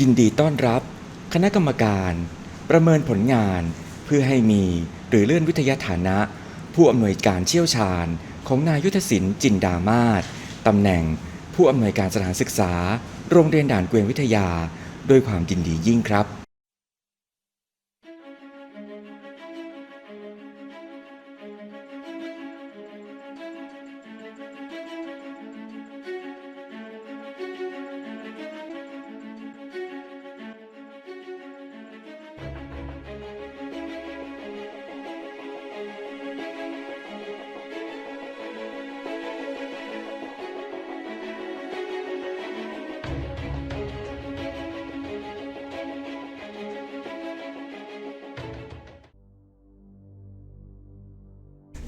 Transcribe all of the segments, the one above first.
ยินดีต้อนรับ คณะกรรมการ ประเมินผลงาน เพื่อให้มีหรือเลื่อนวิทยาฐานะ ผู้อำนวยการเชี่ยวชาญ ของนายยุทธศิลป์จินดามาศตำแหน่ง ผู้อำนวยการสถานศึกษา โรงเรียนด่านเกวียนวิทยา ด้วยความยินดียิ่งครับ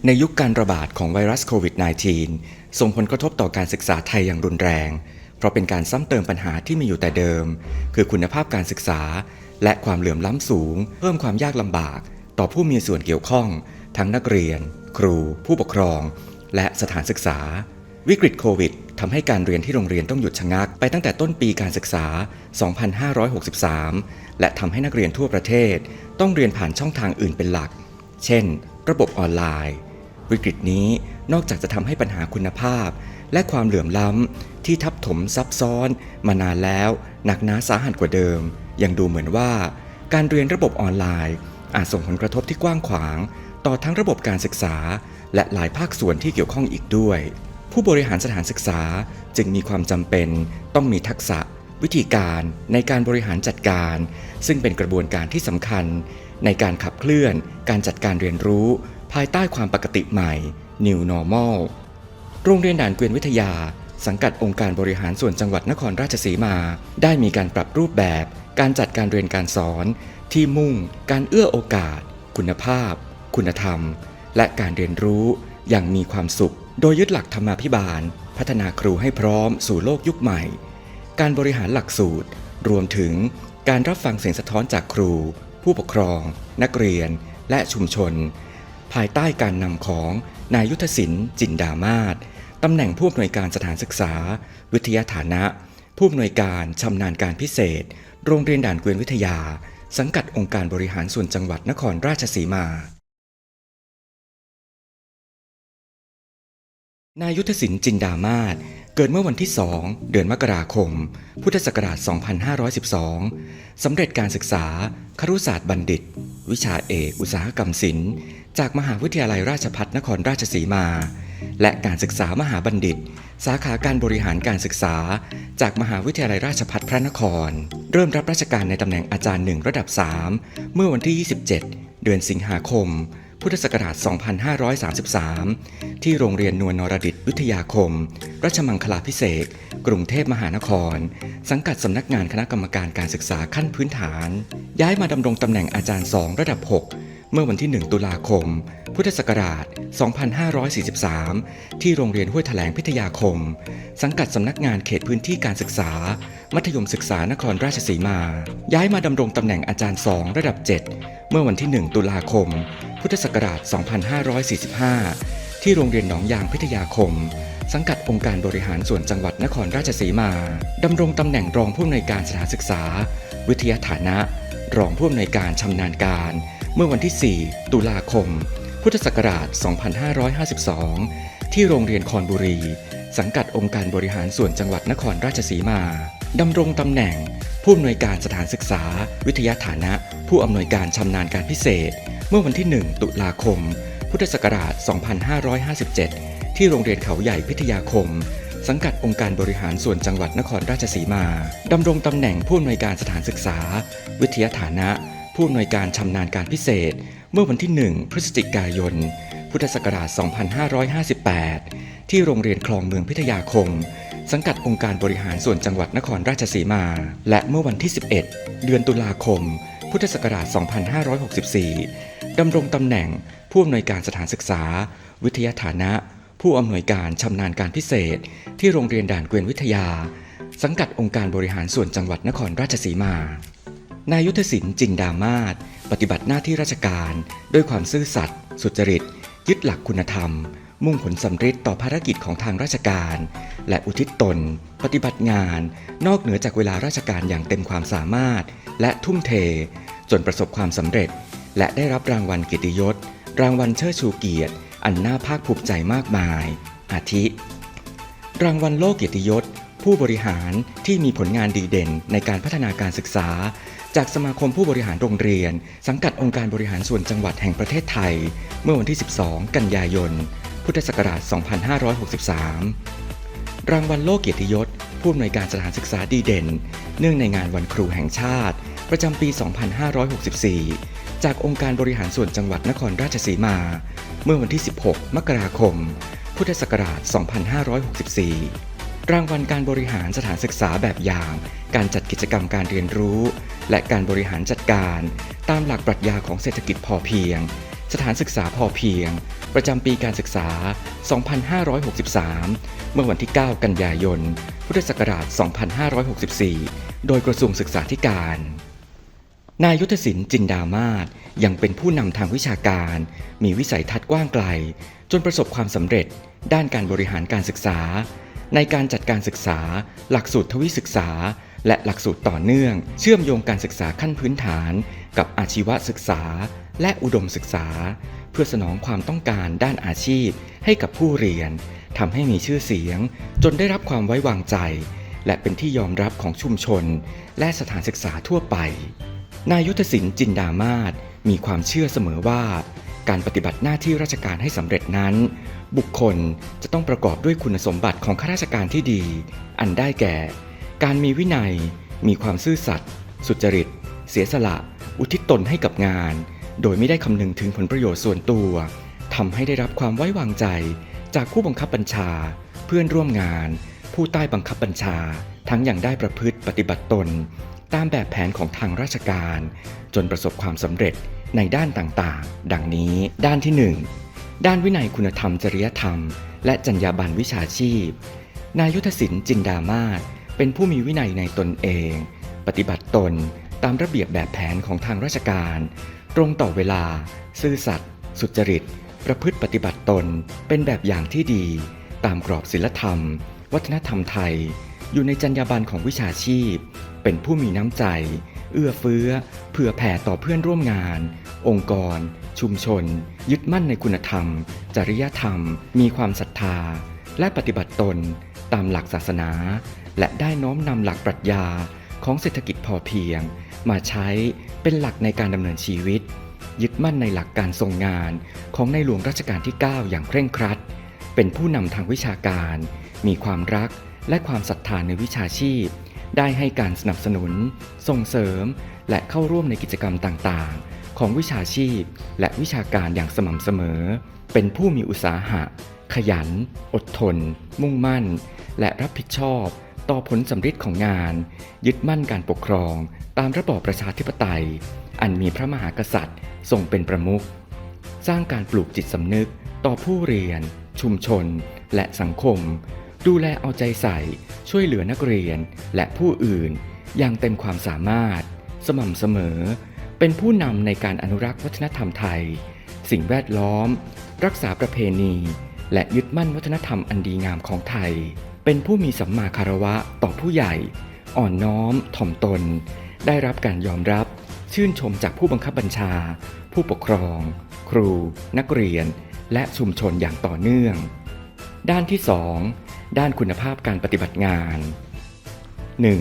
ในยุคการระบาดของไวรัสโควิด -19 ส่งผลกระทบต่อการศึกษาไทยอย่างรุนแรง เพราะเป็นการซ้ำเติมปัญหาที่มีอยู่แต่เดิม คือคุณภาพการศึกษา และความเหลื่อมล้ำสูง เพิ่มความยากลำบาก ต่อผู้มีส่วนเกี่ยวข้อง ทั้งนักเรียน ครู ผู้ปกครอง และสถานศึกษา วิกฤตโควิดทำให้การเรียนที่โรงเรียนต้องหยุดชะงักไปตั้งแต่ต้นปีการศึกษา 2563 และทำให้นักเรียนทั่วประเทศ ต้องเรียนผ่านช่องทางอื่นเป็นหลัก เช่น ระบบออนไลน์ วิกฤตนี้นอกจากจะทำให้ปัญหาคุณภาพ และความเหลื่อมล้ำที่ทับถมซับซ้อนมานานแล้วหนักหนาสาหัสกว่าเดิม ยังดูเหมือนว่า การเรียนระบบออนไลน์ อาจส่งผลกระทบที่กว้างขวาง ต่อทั้งระบบการศึกษา และหลายภาคส่วนที่เกี่ยวข้องอีกด้วย ผู้บริหารสถานศึกษาจึงมีความจำเป็นต้องมีทักษะ วิธีการในการบริหารจัดการ ซึ่งเป็นกระบวนการที่สำคัญ ในการขับเคลื่อน การจัดการเรียนรู้ ภายใต้ความปกติใหม่ New Normal โรงเรียนด่านเกวียนวิทยา สังกัดองค์การบริหารส่วนจังหวัดนครราชสีมา ได้มีการปรับรูปแบบ การจัดการเรียนการสอน ที่มุ่ง การเอื้อโอกาส คุณภาพ คุณธรรม และการเรียนรู้อย่างมีความสุข โดยยึดหลักธรรมาภิบาล พัฒนาครูให้พร้อมสู่โลกยุคใหม่ การบริหารหลักสูตร รวมถึงการรับฟังเสียงสะท้อนจากครู ผู้ปกครอง นักเรียน และชุมชน ภายใต้การนำของนายยุทธศิลป์จินดามาศตำแหน่งผู้อำนวยการสถานศึกษา วิทยาฐานะ ผู้อำนวยการชำนาญการพิเศษ โรงเรียนด่านเกวียนวิทยา สังกัดองค์การบริหารส่วนจังหวัดนครราชสีมา นายยุทธศิลป์จินดามาศเกิดเมื่อวันที่ 2 เดือนมกราคม พุทธศักราช 2512 สำเร็จการศึกษาครุศาสตร์บัณฑิต วิชาเอกอุตสาหกรรมศิลป์ จากมหาวิทยาลัยราชภัฏนครราชสีมา และการศึกษามหาบัณฑิต สาขาการบริหารการศึกษา จากมหาวิทยาลัยราชภัฏพระนคร เริ่มรับราชการในตำแหน่งอาจารย์หนึ่งระดับ 3 เมื่อวันที่ 27 เดือนสิงหาคม พุทธศักราช 2533 ที่โรงเรียนนวลนรดิตวิทยาคม รัชมังคลาพิเศษกกรุงเทพมหานคร สังกัดสำนักงานคณะกรรมการการศึกษาขั้นพื้นฐาน ย้ายมาดำรงตำแหน่งอาจารย์ 2 ระดับ 6 เมื่อวันที่ 1 ตุลาคม พุทธศักราช 2543 ที่โรงเรียนห้วยแถลงพิทยาคม สังกัดสำนักงานเขตพื้นที่การศึกษา มัธยมศึกษานครราชสีมา ย้ายมาดำรงตำแหน่งอาจารย์ 2 ระดับ 7 เมื่อวันที่ 1 ตุลาคม พุทธศักราช 2545 ที่โรงเรียนหนองยางพิทยาคมสังกัดองค์การบริหารส่วนจังหวัดนครราชสีมา ดำรงตำแหน่งรองผู้อำนวยการสถานศึกษา วิทยาฐานะ รองผู้อำนวยการชำนาญการ เมื่อวันที่ 4 ตุลาคม พุทธศักราช 2552 ที่โรงเรียนคอนบุรี สังกัดองค์การบริหารส่วนจังหวัดนครราชสีมาดำรงตำแหน่ง ผู้อำนวยการสถานศึกษา วิทยาฐานะ ผู้อำนวยการชำนาญการพิเศษ เมื่อวันที่ 1 ตุลาคม พุทธศักราช 2557 ที่โรงเรียนเขาใหญ่พิทยาคมสังกัดองค์การบริหารส่วนจังหวัดนครราชสีมา ดำรงตำแหน่งผู้อำนวยการสถานศึกษา วิทยาฐานะ ผู้อำนวยการชำนาญการพิเศษ เมื่อวันที่ 1 พฤศจิกายน พุทธศักราช 2558 ที่โรงเรียนคลองเมืองพิทยาคม สังกัดองค์การบริหารส่วนจังหวัดนครราชสีมา และเมื่อวันที่ 11 เดือนตุลาคม พุทธศักราช 2564 ดำรงตำแหน่งผู้อำนวยการสถานศึกษา วิทยาฐานะ ผู้อำนวยการชำนาญการพิเศษ ที่โรงเรียนด่านเกวียนวิทยา สังกัดองค์การบริหารส่วนจังหวัดนครราชสีมา นายยุทธศิลป์จินดามาศปฏิบัติหน้าที่ราชการ ด้วยความซื่อสัตย์สุจริต ยึดหลักคุณธรรม มุ่งผลสำเร็จต่อภารกิจของทางราชการ และอุทิศตน ปฏิบัติงาน นอกเหนือจากเวลาราชการอย่างเต็มความสามารถ และทุ่มเท จนประสบความสำเร็จ และได้รับรางวัลเกียรติยศ รางวัลเชิดชูเกียรติ อันน่าภาคภูมิใจมากมาย อาทิ รางวัลโลกเกียรติยศผู้บริหารที่มีผลงานดีเด่นในการพัฒนาการศึกษา จากสมาคมผู้บริหารโรงเรียน สังกัดองค์การบริหารส่วนจังหวัดแห่งประเทศไทย เมื่อวันที่ 12 กันยายน พุทธศักราช 2563 รางวัลโลกเกียรติยศ ผู้อำนวยการสถานศึกษาดีเด่น เนื่องในงานวันครูแห่งชาติ ประจำปี 2564 จากองค์การบริหารส่วนจังหวัดนครราชสีมา เมื่อวันที่ 16 มกราคม พุทธศักราช 2564 รางวัลการบริหารสถานศึกษาแบบอย่าง การจัดกิจกรรมการเรียนรู้ และการบริหารจัดการ ตามหลักปรัชญาของเศรษฐกิจพอเพียง สถานศึกษาพอเพียง ประจำปีการศึกษา 2563 เมื่อวันที่ 9 กันยายน พุทธศักราช 2564 โดยกระทรวงศึกษาธิการนายยุทธศิลป์จินดามาศยังเป็นผู้นำทางวิชาการ มีวิสัยทัศน์กว้างไกล จนประสบความสำเร็จ ด้านการบริหารการศึกษา ในการจัดการศึกษา หลักสูตรทวิศึกษา และหลักสูตรต่อเนื่อง เชื่อมโยงการศึกษาขั้นพื้นฐาน กับอาชีวศึกษา และอุดมศึกษา เพื่อสนองความต้องการด้านอาชีพ ให้กับผู้เรียนทำให้มีชื่อเสียง จนได้รับความไว้วางใจ และเป็นที่ยอมรับของชุมชน และสถานศึกษาทั่วไป นายยุทธศิลป์จินดามาศมีความเชื่อเสมอว่า การปฏิบัติหน้าที่ราชการให้สำเร็จนั้น บุคคลจะต้องประกอบด้วยคุณสมบัติของข้าราชการที่ดี อันได้แก่ การมีวินัย มีความซื่อสัตย์ สุจริต เสียสละ อุทิศตนให้กับงาน โดยไม่ได้คำนึงถึงผลประโยชน์ส่วนตัวทำให้ได้รับความไว้วางใจ จากผู้บังคับบัญชา เพื่อนร่วมงาน ผู้ใต้บังคับบัญชา ทั้งอย่างได้ประพฤติปฏิบัติตน ตามแบบแผนของทางราชการ จนประสบความสำเร็จในด้านต่างๆ ดังนี้ ด้านที่ 1 ด้านวินัยคุณธรรมจริยธรรม และจรรยาบรรณวิชาชีพ นายุทธศิลป์จินดามาศเป็นผู้มีวินัยในตนเอง ปฏิบัติตนตามระเบียบแบบแผนของทางราชการ ตรงต่อเวลา ซื่อสัตย์สุจริต ประพฤติปฏิบัติตนเป็นแบบอย่างที่ดี ตามกรอบศีลธรรม วัฒนธรรมไทย อยู่ในจรรยาบรรณของวิชาชีพ เป็นผู้มีน้ำใจ เอื้อเฟื้อ เผื่อแผ่ต่อเพื่อนร่วมงาน องค์กร ชุมชน ยึดมั่นในคุณธรรม จริยธรรม มีความศรัทธา และปฏิบัติตน ตามหลักศาสนา และได้น้อมนำหลักปรัชญาของเศรษฐกิจพอเพียง มาใช้เป็นหลักในการดำเนินชีวิต ยึดมั่นในหลักการทรงงานของในหลวงรัชกาลที่ 9 อย่างเคร่งครัด เป็นผู้นำทางวิชาการ มีความรักและความศรัทธาในวิชาชีพ ได้ให้การสนับสนุน ส่งเสริม และเข้าร่วมในกิจกรรมต่างๆ ของวิชาชีพ และวิชาการอย่างสม่ำเสมอ เป็นผู้มีอุตสาหะ ขยัน อดทน มุ่งมั่น และรับผิดชอบ ต่อผลสำฤทธิ์ของงาน ยึดมั่นการปกครอง ตามระบอบประชาธิปไตย อันมีพระมหากษัตริย์ ทรงเป็นประมุข สร้างการปลูกจิตสำนึก ต่อผู้เรียน ชุมชน และสังคม ดูแลเอาใจใส่ ช่วยเหลือนักเรียนและผู้อื่น อย่างเต็มความสามารถ สม่ำเสมอ เป็นผู้นำในการอนุรักษ์วัฒนธรรมไทย สิ่งแวดล้อม รักษาประเพณี และยึดมั่นวัฒนธรรมอันดีงามของไทย เป็นผู้มีสัมมาคารวะต่อผู้ใหญ่ อ่อนน้อม ถ่อมตน ได้รับการยอมรับ ชื่นชมจากผู้บังคับบัญชา ผู้ปกครอง ครู นักเรียน และชุมชนอย่างต่อเนื่อง ด้านที่ 2 ด้านคุณภาพการปฏิบัติงาน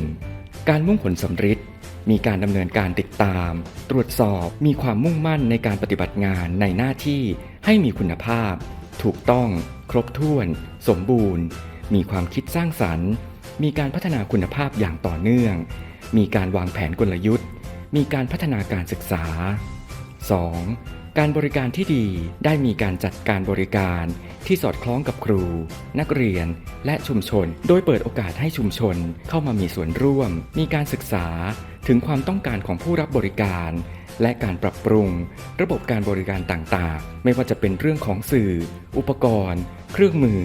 1. การมุ่งผลสำฤทธิ์มีการดำเนินการติดตาม ตรวจสอบมีความมุ่งมั่นในการปฏิบัติงานในหน้าที่ให้มีคุณภาพ ถูกต้อง ครบถ้วน สมบูรณ์ มีความคิดสร้างสรรค์ มีการพัฒนาคุณภาพอย่างต่อเนื่อง มีการวางแผนกลยุทธ์ มีการพัฒนาการศึกษา 2. การบริการที่ดีได้มีการจัดการบริการที่สอดคล้องกับครู นักเรียน และชุมชน โดยเปิดโอกาสให้ชุมชนเข้ามามีส่วนร่วม มีการศึกษาถึงความต้องการของผู้รับบริการ และการปรับปรุง ระบบการบริการต่างๆ ไม่ว่าจะเป็นเรื่องของสื่อ อุปกรณ์ เครื่องมือ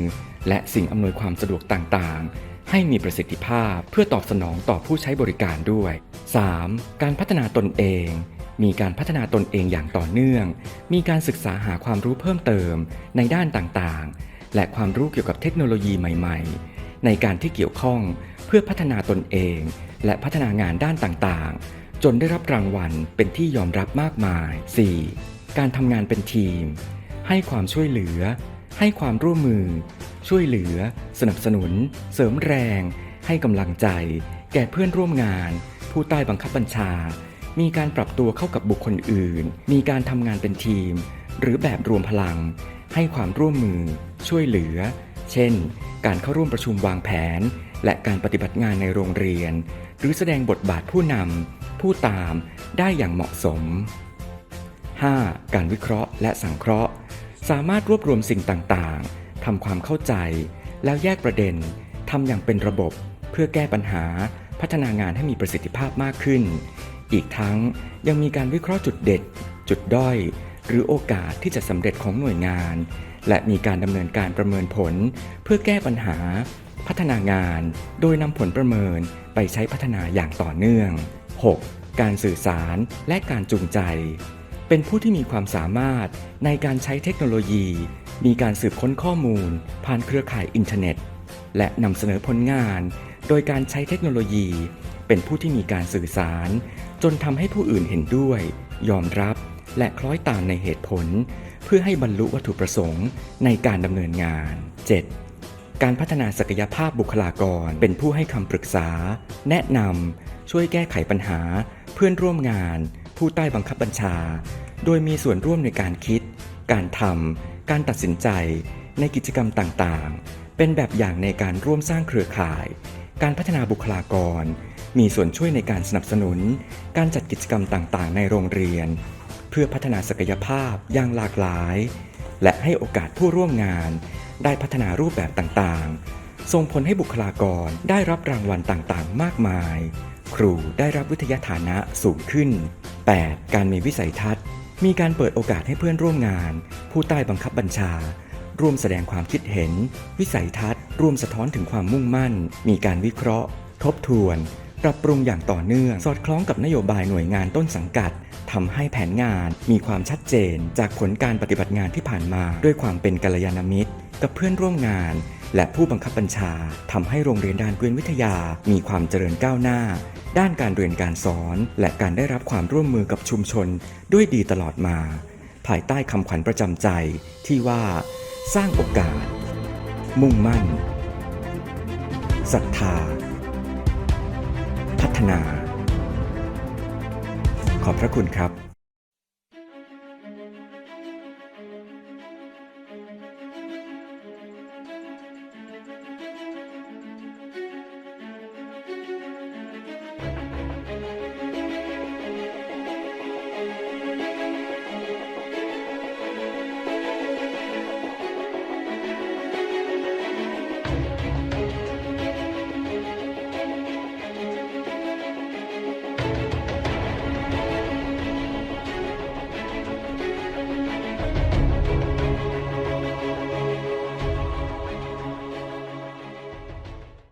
และสิ่งอำนวยความสะดวกต่างๆให้มีประสิทธิภาพเพื่อตอบสนองต่อผู้ใช้บริการด้วย 3. การพัฒนาตนเอง มีการพัฒนาตนเองอย่างต่อเนื่อง มีการศึกษาหาความรู้เพิ่มเติมในด้านต่างๆ และความรู้เกี่ยวกับเทคโนโลยีใหม่ ๆ ในการที่เกี่ยวข้องเพื่อพัฒนาตนเอง และพัฒนางานด้านต่างๆ จนได้รับรางวัลเป็นที่ยอมรับมากมาย 4. การทำงานเป็นทีม ให้ความช่วยเหลือ ให้ความร่วมมือ ช่วยเหลือ สนับสนุน เสริมแรง ให้กำลังใจ แก่เพื่อนร่วมงาน ผู้ใต้บังคับบัญชา มีการปรับตัวเข้ากับบุคคลอื่น มีการทำงานเป็นทีม หรือแบบรวมพลัง ให้ความร่วมมือ ช่วยเหลือ เช่น การเข้าร่วมประชุมวางแผน และการปฏิบัติงานในโรงเรียน หรือแสดงบทบาทผู้นำผู้ตามได้อย่างเหมาะสม 5. การวิเคราะห์และสังเคราะห์ สามารถรวบรวมสิ่งต่างๆทำความเข้าใจ แล้วแยกประเด็นทำอย่างเป็นระบบ เพื่อแก้ปัญหา พัฒนางานให้มีประสิทธิภาพมากขึ้น อีกทั้งยังมีการวิเคราะห์จุดเด่นจุดด้อย หรือโอกาสที่จะสำเร็จของหน่วยงาน และมีการดำเนินการประเมินผล เพื่อแก้ปัญหา พัฒนางาน โดยนำผลประเมินไปใช้พัฒนาอย่างต่อเนื่อง 6. การสื่อสารและการจูงใจ เป็นผู้ที่มีความสามารถในการใช้เทคโนโลยี มีการสืบค้นข้อมูล ผ่านเครือข่ายอินเทอร์เน็ต และนำเสนอผลงาน โดยการใช้เทคโนโลยี เป็นผู้ที่มีการสื่อสาร จนทำให้ผู้อื่นเห็นด้วย ยอมรับและคล้อยตามในเหตุผล เพื่อให้บรรลุวัตถุประสงค์ในการดำเนินงาน 7. การพัฒนาศักยภาพบุคลากร เป็นผู้ให้คำปรึกษา แนะนำช่วยแก้ไขปัญหา เพื่อนร่วมงาน ผู้ใต้บังคับบัญชา โดยมีส่วนร่วมในการคิด การทำการตัดสินใจ ในกิจกรรมต่างๆ เป็นแบบอย่างในการร่วมสร้างเครือข่าย การพัฒนาบุคลากร มีส่วนช่วยในการสนับสนุน การจัดกิจกรรมต่างๆ ในโรงเรียน เพื่อพัฒนาศักยภาพอย่างหลากหลาย และให้โอกาสผู้ร่วมงาน ได้พัฒนารูปแบบต่างๆ ส่งผลให้บุคลากรได้รับรางวัลต่างๆ มากมาย ครูได้รับวิทยาฐานะสูงขึ้น 8. การมีวิสัยทัศน์ มีการเปิดโอกาสให้เพื่อนร่วมงาน ผู้ใต้บังคับบัญชาร่วมแสดงความคิดเห็น วิสัยทัศน์ ร่วมสะท้อนถึงความมุ่งมั่น มีการวิเคราะห์ ทบทวน ปรับปรุงอย่างต่อเนื่อง สอดคล้องกับนโยบายหน่วยงานต้นสังกัดทำให้แผนงานมีความชัดเจน จากผลการปฏิบัติงานที่ผ่านมา ด้วยความเป็นกัลยาณมิตร กับเพื่อนร่วมงาน และผู้บังคับบัญชาทำให้โรงเรียนดานเกวียนวิทยา มีความเจริญก้าวหน้า ด้านการเรียนการสอน และการได้รับความร่วมมือกับชุมชน ด้วยดีตลอดมา ภายใต้คำขวัญประจำใจ ที่ว่า สร้างโอกาส มุ่งมั่นศรัทธา พัฒนา ขอบพระคุณครับ